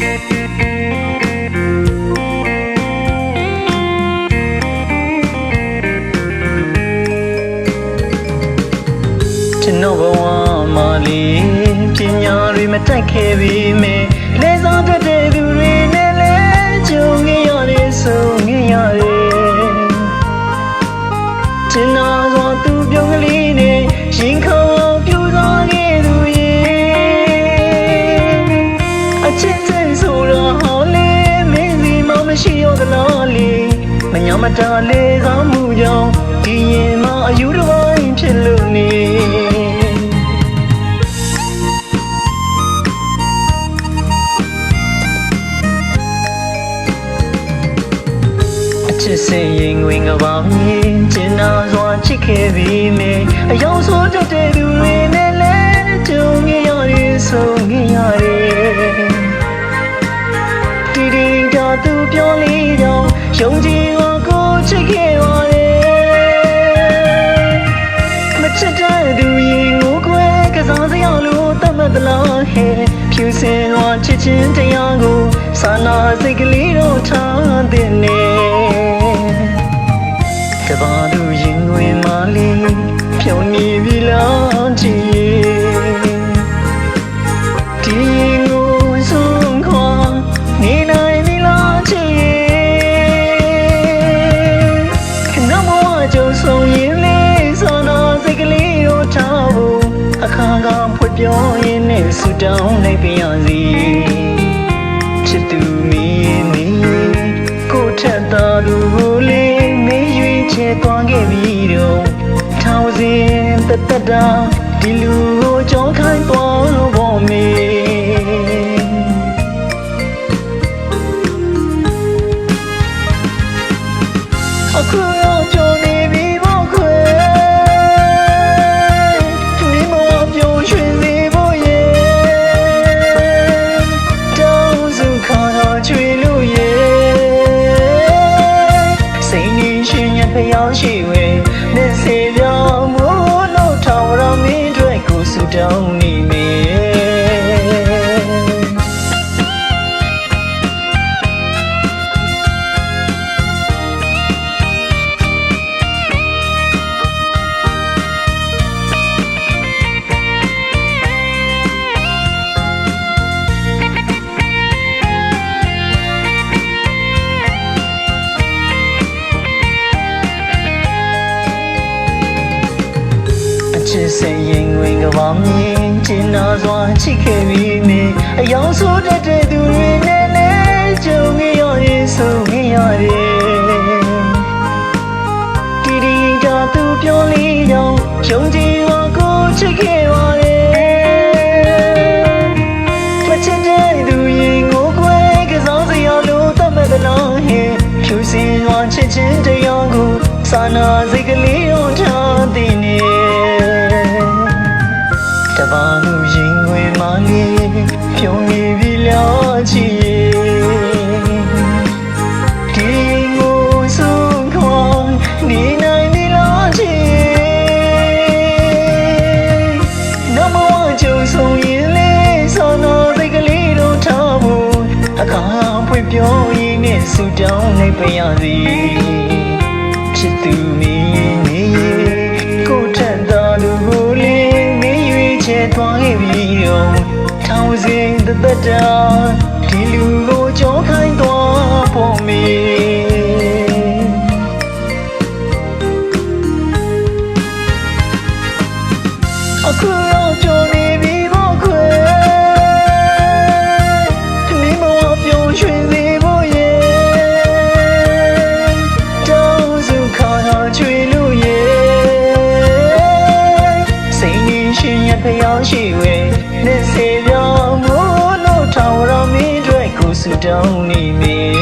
ကျွန်တော်ဘဝမှာလေးပညာတွေမတက်ခဲ့ပြီမဲ့ မညာမတာလေးစားမှုကြောင့်ဒီရင်မအယူတစ်ပိုင်းဖြစ်လို့နေအချစ်စင်ရင်ဝင်ကပါမြင်ကျင်နာစွာချစ်ခဲ့ပြီမေအယောင်ဆိုးတတ်တဲ့သူတွေနဲ့လဲကြုံခဲ့ရရင်ဆုံးခဲ့ရ ဟဲ့ဖြူစင်ဝါချစ်ချင်းတရားကိုစာနာစိတ်ကလေးတော့ထားတဲ့နေတဘာသူရင်ဝင်မလေးဖြုံနေပြီလားချီ ဖွက်ပြောရင်းနဲ့ဆူတောင်းနိုင်ပြရစီချစ်သူမီးမီးကိုထက်သာသူကိုလေးမေးရွေးချဲသွားခဲ့ပြီးတော့ထောင်စဉ်တသက်တာဒီလူကိုကြောင်းခိုင်းသွားလို့ဘောမေ မို့လို့ထောင်ရမင်းတို့ကိုဆူတောင်းနေမေအ ချစ်စိတ်ရင်ဝင်ကဘာမြင်ကျင်နာစွာချစ်ခဲ့ပြီးမင်းအယောင်ဆိုးတတ်တဲ့သူတွေနဲ့လည်းကြုံခဲ့ရရင်ဆုံးခဲ့ရတ ပြောရင်းနဲ့ဆူတောင်းနေပါရစေချစ်သူမင်းနေကိုထက်သာလူကိုလေးမင်းရွေးချယ်သွားခဲ့ပြီးတော့ထောင်စဉ်တသက်တာဒီလူကိုကြောခိုင်းသွားဖို့မင်းအခုတော့ကြုံနေ you don't need me